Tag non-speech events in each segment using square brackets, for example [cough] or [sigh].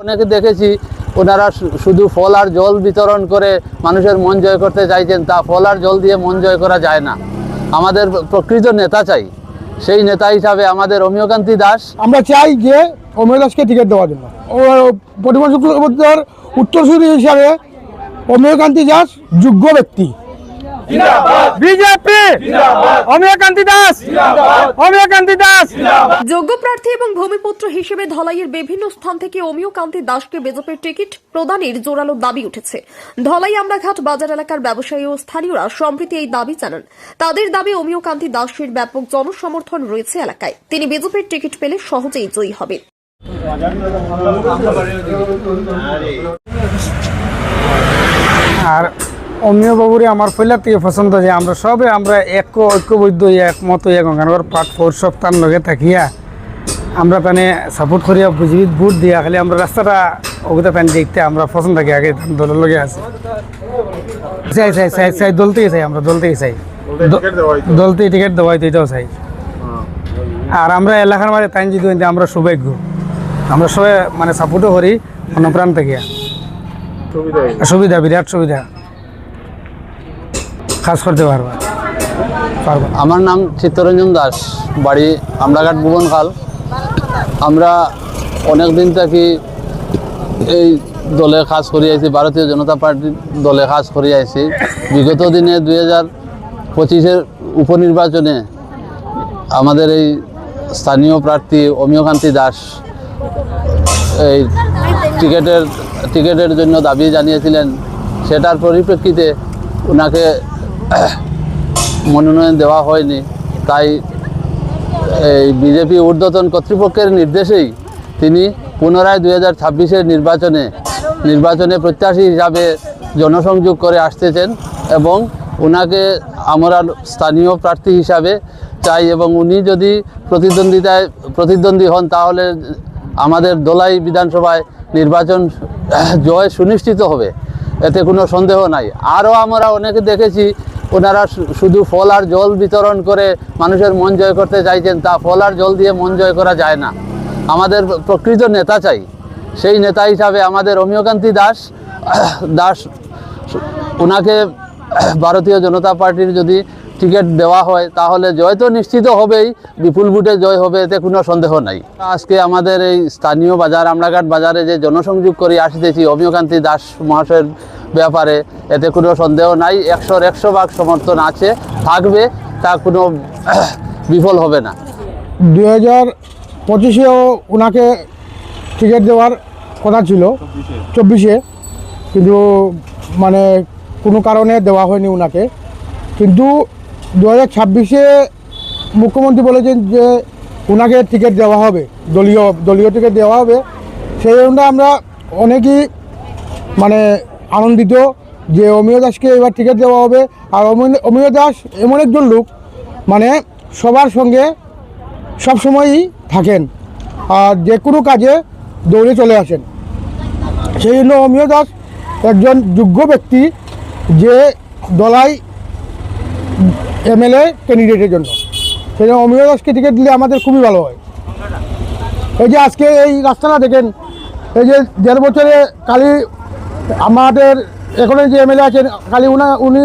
অনেকে দেখেছি ওনারা শুধু ফল আর জল বিতরণ করে মানুষের মন জয় করতে চাইছেন তা ফল আর জল দিয়ে মন জয় করা যায় না। আমাদের প্রকৃত নেতা চাই। সেই নেতা হিসাবে আমাদের অমিয়কান্তি দাস। আমরা চাই যে অমিয় দাসকে টিকিট দেওয়ার জন্য। ও পরিমল শুক্লবৈদ্যর উত্তরসূরি হিসাবে অমিয়কান্তি দাস যোগ্য ব্যক্তি। বিজেপি! অমিয়কান্তি দাস। অমিয়কান্তি দাস। যোগ্য প্রার্থী এবং ভূমিপুত্র হিসেবে ধলাইয়ের বিভিন্ন স্থান থেকে অমিয়কান্তি দাসকে বিজেপির টিকিট প্রদানের জোরালো দাবি উঠেছে। ধলাই আমরাঘাট বাজার এলাকার ব্যবসায়ী ও স্থানীয়রা সম্প্রতি এই দাবি জানান। তাদের দাবি অমিয় কান্তি দাসের ব্যাপক জনসমর্থন রয়েছে এলাকায়। তিনি বিজেপির টিকিট পেলে সহজেই জয়ী হবেন। আর অমিয় বাবুরে আমার পয়লার থেকে পছন্দ যে আমরা সবে আমরা এক ঐক্যবদ্ধ একমত গঙ্গানগর পাট ফোর সপ্তাহ লগে থাকিয়া আমরা তানে সাপোর্ট করিয়া বুঝবি বুট দিয়া খালি আমরা রাস্তাটা অগুতা পানি দেখতে আমরা পছন্দ থাকি আগে দলের লগে আছে। চাই চাই চাই চাই দলতেই চাই আমরা দলতেই চাই। দলতেই টিকিট দেওয়া হয়তো এটাও চাই। আর আমরা এলাকার মাঝে তাই যদি আমরা সৌভাগ্য। আমরা সবাই মানে সাপোর্টও করি অনুপ্রাণ থাকিয়া। সুবিধা বিরাট সুবিধা। কাজ করতে পারবা। আমার নাম চিত্তরঞ্জন দাস, বাড়ি আমরাঘাট ভুবনখাল। আমরা অনেক দিন থেকে এই দলে কাজ করি আইছি, ভারতীয় জনতা পার্টির দলে কাজ করি আইছি। বিগত দিনে দুই হাজার পঁচিশের উপনির্বাচনে আমাদের এই স্থানীয় প্রার্থী অমিয়কান্তি দাস এই টিকেটের টিকেটের জন্য দাবি জানিয়েছিলেন। সেটার পরিপ্রেক্ষিতে ওনাকে মনোনয়ন দেওয়া হয়নি। তাই এই বিজেপি ঊর্ধ্বতন কর্তৃপক্ষের নির্দেশেই তিনি পুনরায় দুই হাজার ছাব্বিশের নির্বাচনে নির্বাচনে প্রত্যাশী হিসাবে জনসংযোগ করে আসতেছেন এবং ওনাকে আমরা স্থানীয় প্রার্থী হিসাবে চাই এবং উনি যদি প্রতিদ্বন্দ্বিতায়, প্রতিদ্বন্দ্বী হন তাহলে আমাদের দোলাই বিধানসভায় নির্বাচন জয় সুনিশ্চিত হবে। এতে কোনো সন্দেহ নাই। আরও আমরা অনেকে দেখেছি ওনারা শুধু ফল আর জল বিতরণ করে মানুষের মন জয় করতে চাইছেন, তা ফল আর জল দিয়ে মন জয় করা যায় না। আমাদের প্রকৃত নেতা চাই। সেই নেতা হিসাবে আমাদের অমিয়কান্তি দাস দাস ওনাকে ভারতীয় জনতা পার্টির যদি টিকিট দেওয়া হয়, তাহলে জয় তো নিশ্চিত হবেই, বিপুল ভোটে জয় হবে, এতে কোনো সন্দেহ নাই। আজকে আমাদের এই স্থানীয় বাজার, আমরাঘাট বাজারে যে জনসংযোগ করে আসতেছি অমিয়কান্তি দাস মহাশয়ের ব্যাপারে, এতে কোনো সন্দেহ নাই, একশোর একশো ভাগ সমর্থন আছে, থাকবে, তা কোনো [clears throat] বিফল হবে না। দুই হাজার পঁচিশেও ওনাকে টিকিট দেওয়ার কথা ছিল, চব্বিশে, কিন্তু মানে কোনো কারণে দেওয়া হয়নি ওনাকে কিন্তু দু হাজার ছাব্বিশে মুখ্যমন্ত্রী বলেছেন যে ওনাকে টিকিট দেওয়া হবে, দলীয় দলীয় টিকিট দেওয়া হবে। সেই জন্য আমরা অনেকই মানে আনন্দিত যে অমিয় দাসকে এবার টিকিট দেওয়া হবে। আর অমিয়- দাস এমন একজন লোক মানে সবার সঙ্গে সব সময়ই থাকেন আর যে কোনো কাজে দৌড়ে চলে আসেন। সেই জন্য অমিয় দাস একজন যোগ্য ব্যক্তি যে দলাই এমএলএ ক্যান্ডিডেটের জন্য। সেই জন্য অমিয় দাসকে টিকিট দিলে আমাদের খুবই ভালো হয়। এই যে আজকে এই রাস্তাটা দেখেন, এই যে দেড় বছরে কালি আমাদের এখানে যে এমএলএ আছেন, কালি উনা, উনি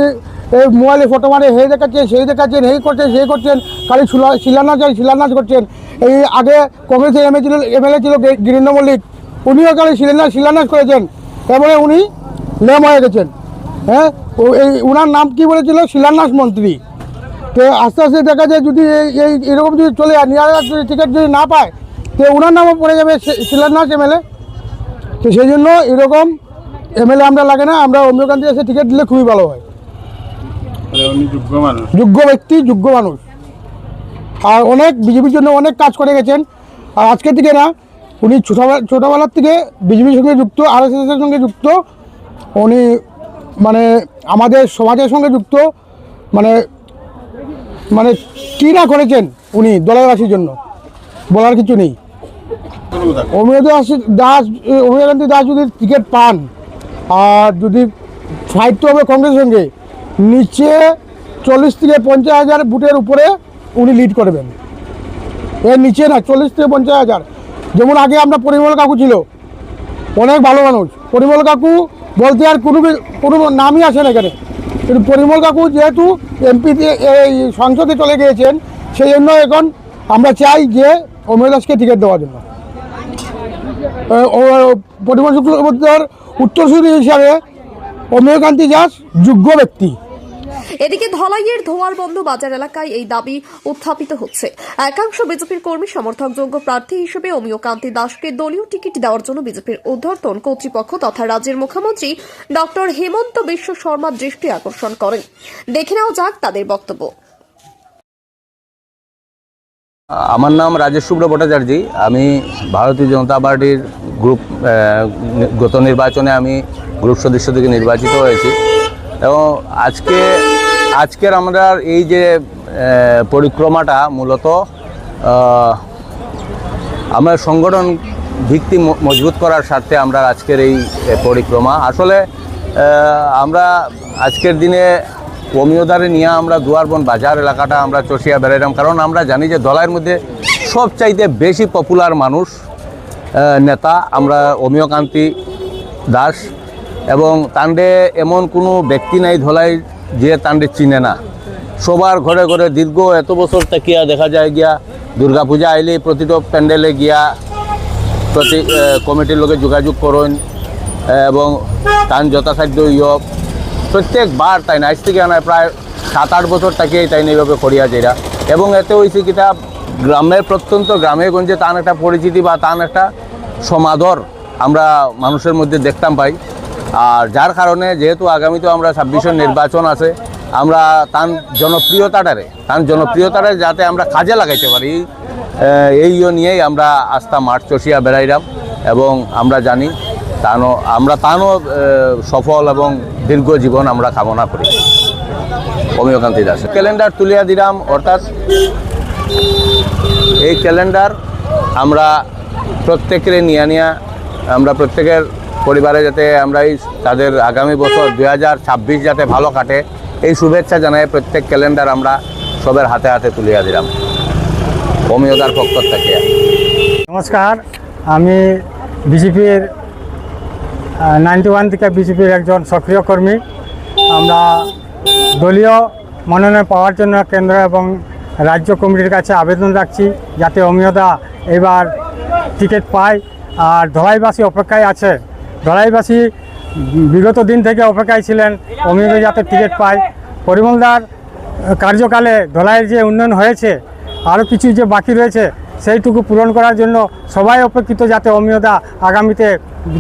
এই মোবাইলে ফটো মারে হে দেখাচ্ছেন, সেই দেখাচ্ছেন এই করছেন, সেই করছেন, কালি শিলা- শিলান্যাস আর শিলান্যাস করছেন। এই আগে কংগ্রেসের এমএ ছিল, এমএলএ ছিল গিরীন্দ্র মল্লিক। উনিও কালি শিলান্যাস শিলান্যাস করেছেন। তারপরে উনি লেম হয়ে গেছেন। হ্যাঁ? এই উনার নাম কি বলেছিল? শিলান্যাস মন্ত্রী। তো আস্তে আস্তে দেখা যায় যদি এই এই এরকম যদি চলে যায় নিয়ার যদি টিকিট যদি না পায় তো ওনার নামও পড়ে যাবে শিলান্যাস এমএলএ তো সেই জন্য এরকম এমএলএ আমরা লাগে না আমরা অমিয়কান্তি এসে টিকিট দিলে খুবই ভালো হয়। যোগ্য ব্যক্তি যোগ্য মানুষ। আর অনেক বিজেপির জন্য অনেক কাজ করে গেছেন। আর আজকে থেকে না উনি ছোটোবেলা ছোটোবেলার থেকে বিজেপির সঙ্গে যুক্ত আর এস এর সঙ্গে যুক্ত। উনি মানে আমাদের সমাজের সঙ্গে যুক্ত। মানে মানে কী না করেছেন উনি দলবাসীর জন্য? বলার কিছু নেই। অমিয় দাস দাস দাস যদি টিকিট পান, আর যদি ফাইট হবে কংগ্রেসের সঙ্গে, নিচে চল্লিশ থেকে পঞ্চাশ হাজার বুটের উপরে উনি লিড করবেন। এর নিচে না, চল্লিশ থেকে পঞ্চাশ হাজার। যেমন আগে আমরা পরিমল কাকু ছিল, অনেক ভালো মানুষ। পরিমল কাকু বলতে আর কোনো কোনো নামই আসে না এখানে। কিন্তু পরিমল কাকু যেহেতু এমপিতে এই সংসদে চলে গিয়েছেন, সেই জন্য এখন আমরা চাই যে অমিয় দাসকে টিকিট দেওয়ার জন্য। পরিমল শুক্লবৈদ্যর উত্তরসূরি হিসাবে অমিয়কান্তি দাস যোগ্য ব্যক্তি। এদিকে ধলাইয়ের ধোয়ার বন্ধ বাজার এলাকায় এই দাবি উত্থাপিত হচ্ছে। একাংশ বিজেপির কর্মী সমর্থক যোগ্য প্রার্থী হিসেবে অমিয় কান্তি দাসকে দলীয় টিকিট দেওয়ার জন্য বিজেপির উদ্ধর্তন কর্তৃপক্ষ তথা রাজ্যের মুখ্যমন্ত্রী ডক্টর হেমন্ত বিশ্ব শর্মার দৃষ্টি আকর্ষণ করেন। দেখে নেওয়া যাক তাদের বক্তব্য। আমার নাম রাজেশ শুভ্র ভট্টাচার্য। আমি ভারতীয় জনতা পার্টির গ্রুপ গত নির্বাচনে আমি গ্রুপ সদস্য থেকে নির্বাচিত হয়েছি। এবং আজকে আজকের আমরা এই যে পরিক্রমাটা মূলত আমরা সংগঠন ভিত্তি মজবুত করার স্বার্থে আমরা আজকের এই পরিক্রমা। আসলে আমরা আজকের দিনে অমিয়দারে নিয়ে আমরা দুয়ারবন বাজার এলাকাটা আমরা চষিয়া বেড়াইলাম। কারণ আমরা জানি যে দলের মধ্যে সবচাইতে বেশি পপুলার মানুষ নেতা আমরা অমিয়কান্তি দাস এবং তান্ডে এমন কোনো ব্যক্তি নাই ধলাই যে তান্ডে চিনে না। সবার ঘরে ঘরে দীর্ঘ এত বছর তাকিয়া দেখা যায় গিয়া দুর্গা পূজা আইলে প্রতিটা প্যান্ডেলে গিয়া প্রতি কমিটির লোকে যোগাযোগ করুন এবং তান যথাসাধ্য ইয় প্রত্যেকবার তাই না, আজ থেকে আনায় প্রায় সাত আট বছর তাকেই তাই না এইভাবে করিয়া যাইরা এবং এতে হয়েছে কিতা গ্রামের প্রত্যন্ত গ্রামে গঞ্জে তান একটা পরিচিতি বা তান একটা সমাদর আমরা মানুষের মধ্যে দেখতাম পাই। আর যার কারণে যেহেতু আগামীতে আমরা ছাব্বিশের নির্বাচন আছে আমরা তার জনপ্রিয়তাটারে তার জনপ্রিয়তারে যাতে আমরা কাজে লাগাইতে পারি এই ইয়ে নিয়েই আমরা আস্থা মাঠ চষিয়া বেড়াইলাম এবং আমরা জানি তানও আমরা তানও সফল এবং দীর্ঘ জীবন আমরা কামনা করি। অমিয়কান্তি দাস। ক্যালেন্ডার তুলিয়া দিলাম অর্থাৎ এই ক্যালেন্ডার আমরা প্রত্যেকের নিয়ে নিয়ে আমরা প্রত্যেকের পরিবারে যাতে আমরা এই তাদের আগামী বছর দু হাজার ছাব্বিশ যাতে ভালো কাটে, এই শুভেচ্ছা জানাই প্রত্যেক ক্যালেন্ডার আমরা সবের হাতে হাতে তুলিয়া দিলাম। অমিয়তার পক্ষ থেকে। নমস্কার, আমি বিজেপির নাইনটি ওয়ান থেকে বিজেপির একজন সক্রিয় কর্মী। আমরা দলীয় মনোনয়ন পাওয়ার জন্য কেন্দ্র এবং রাজ্য কমিটির কাছে আবেদন রাখছি, যাতে অমিয়দা এবার টিকিট পায়। আর ধলাইবাসী অপেক্ষায় আছে। ধলাইবাসী বিগত দিন থেকে অপেক্ষায় ছিলেন অমিয়দা যাতে টিকিট পায়। পরিমলদার কার্যকালে ধলাইয়ের যে উন্নয়ন হয়েছে, আরও কিছু যে বাকি রয়েছে, সেইটুকু পূরণ করার জন্য সবাই অপেক্ষিত যাতে অমিয়দা আগামীতে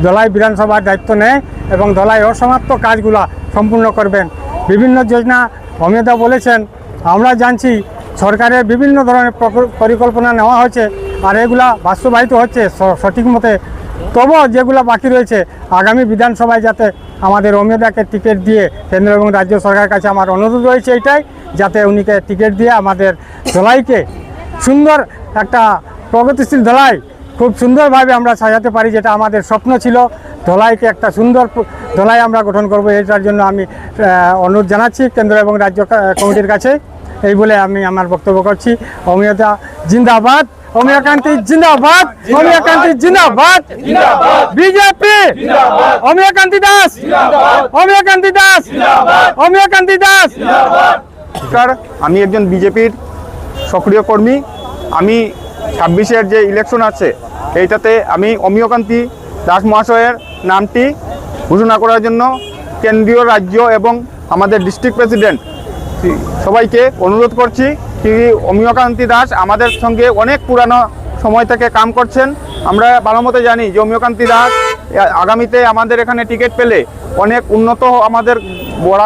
ধলাই বিধানসভার দায়িত্ব নেয় এবং ধলাই অসমাপ্ত কাজগুলা সম্পূর্ণ করবেন। বিভিন্ন যোজনা অমিয়দা বলেছেন, আমরা জানছি সরকারের বিভিন্ন ধরনের পরিকল্পনা নেওয়া হয়েছে, আর এগুলা বাস্তবায়িত হচ্ছে সঠিক মতে তবুও যেগুলো বাকি রয়েছে, আগামী বিধানসভায় যাতে আমাদের অমিয়দাকে টিকিট দিয়ে কেন্দ্র এবং রাজ্য সরকারের কাছে আমার অনুরোধ রয়েছে এটাই, যাতে উনিকে টিকিট দিয়ে আমাদের ধলাইকে সুন্দর একটা প্রগতিশীল ধলাই খুব সুন্দরভাবে আমরা সাজাতে পারি, যেটা আমাদের স্বপ্ন ছিল। ধলাইকে একটা সুন্দর ধলাই আমরা গঠন করব, এটার জন্য আমি অনুরোধ জানাচ্ছি কেন্দ্র এবং রাজ্য কমিটির কাছে। এই বলে আমি আমার বক্তব্য করছি। অমিয়তা জিন্দাবাদ। অমিয়াকান্তি জিন্দাবাদ। অমিয়াকান্তি জিন্দাবাদ। বিজেপি। অমিয়াকান্তি দাস। অমিয়াকান্তি দাস। অমিয়াকান্তি দাস। স্যার, আমি একজন বিজেপির সক্রিয় কর্মী। আমি ছাব্বিশের যে ইলেকশন আছে, এইটাতে আমি অমিয়কান্তি দাস মহাশয়ের নামটি ঘোষণা করার জন্য কেন্দ্রীয় রাজ্য এবং আমাদের ডিস্ট্রিক্ট প্রেসিডেন্ট সবাইকে অনুরোধ করছি কি অমিয়কান্তি দাস আমাদের সঙ্গে অনেক পুরানো সময় থেকে কাম করছেন। আমরা ভালো মতো জানি যে অমিয়কান্তি দাস আগামীতে আমাদের এখানে টিকিট পেলে অনেক উন্নত আমাদের বড়া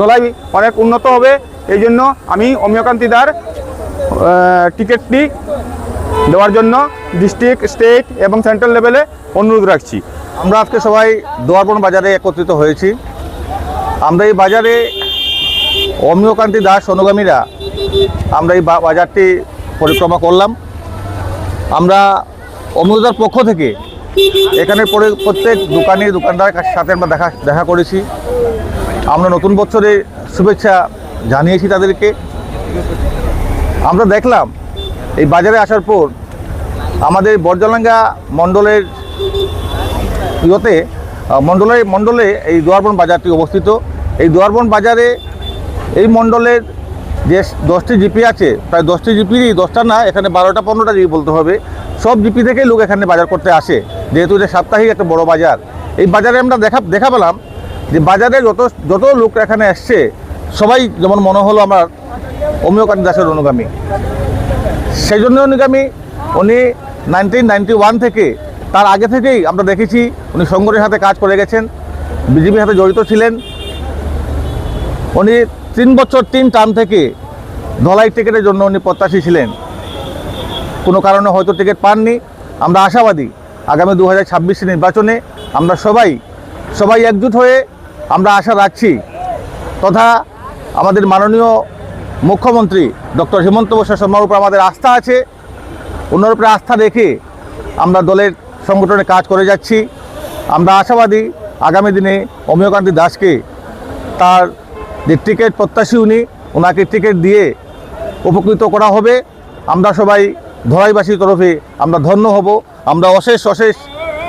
ধলাই অনেক উন্নত হবে। এই জন্য আমি অমিয়কান্তি দার টিকিটটি দেওয়ার জন্য ডিস্ট্রিক্ট, স্টেট এবং সেন্ট্রাল লেভেলে অনুরোধ রাখছি। আমরা আজকে সবাই দোয়ারবন বাজারে একত্রিত হয়েছি। আমরা এই বাজারে অমিয়কান্তি দাস অনুগামীরা আমরা এই বাজারটি পরিক্রমা করলাম। আমরা অমিয়তার পক্ষ থেকে এখানে পরে প্রত্যেক দোকানি দোকানদারের কাছ- সাথে আমরা দেখা দেখা করেছি। আমরা নতুন বছরে শুভেচ্ছা জানিয়েছি তাদেরকে। আমরা দেখলাম এই বাজারে আসার পর আমাদের বর্জলাঙ্গা মণ্ডলের ইয়েতে আহ, মণ্ডলে মণ্ডলে এই দোয়ারবন বাজারটি অবস্থিত। এই দোয়ারবন বাজারে এই মণ্ডলের যে দশটি জিপি আছে, প্রায় দশটি জিপিরই, দশটা না, এখানে বারোটা, পনেরোটা জিপি বলতে হবে। সব জিপি থেকেই লোক এখানে বাজার করতে আসে। যেহেতু এটা সাপ্তাহিক একটা বড় বাজার। এই বাজারে আমরা দেখা দেখা পেলাম যে বাজারে যত যত লোক এখানে আসছে, সবাই যেমন মনে হলো আমার অমিয়কান্ত দাসের অনুগামী। সেই জন্য অনুগামী, উনি নাইনটিন নাইনটি ওয়ান থেকে, তার আগে থেকেই আমরা দেখেছি, উনি সংগঠনের হাতে কাজ করে গেছেন, বিজেপির হাতে জড়িত ছিলেন। উনি তিন বছর, তিন টার্ম থেকে ধলাই টিকিটের জন্য উনি প্রত্যাশী ছিলেন। কোনো কারণে হয়তো টিকিট পাননি। আমরা আশাবাদী, আগামী দু হাজার নির্বাচনে আমরা সবাই সবাই একজুট হয়ে আমরা আশা রাখছি। তথা আমাদের মাননীয় মুখ্যমন্ত্রী ডক্টর হিমন্ত বিশ্ব শর্মার উপর আমাদের আস্থা আছে। ওনার উপরে আস্থা রেখে আমরা দলের সংগঠনে কাজ করে যাচ্ছি। আমরা আশাবাদী, আগামী দিনে অমিয়কান্তি দাসকে তার যে টিকিট প্রত্যাশী উনি, ওনাকে টিকিট দিয়ে উপকৃত করা হবে। আমরা সবাই ধরাইবাসীর তরফে আমরা ধন্য হব। আমরা অশেষ অশেষ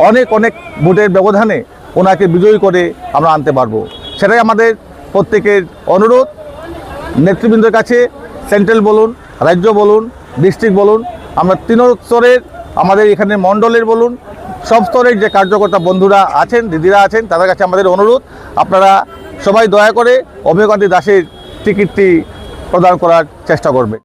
অনেক অনেক ভোটের ব্যবধানে ওনাকে বিজয়ী করে আমরা আনতে পারব। সেটাই আমাদের প্রত্যেকের অনুরোধ। নেতৃবৃন্দের কাছে সেন্ট্রাল বলুন, রাজ্য বলুন, ডিস্ট্রিক্ট বলুন, আমরা তিন স্তরের, আমাদের এখানে মণ্ডলের বলুন, সব স্তরের যে কার্যকর্তা বন্ধুরা আছেন, দিদিরা আছেন, তাদের কাছে আমাদের অনুরোধ। আপনারা সবাই দয়া করে অভয়কান্তি দাসের টিকিটটি প্রদান করার চেষ্টা করবে।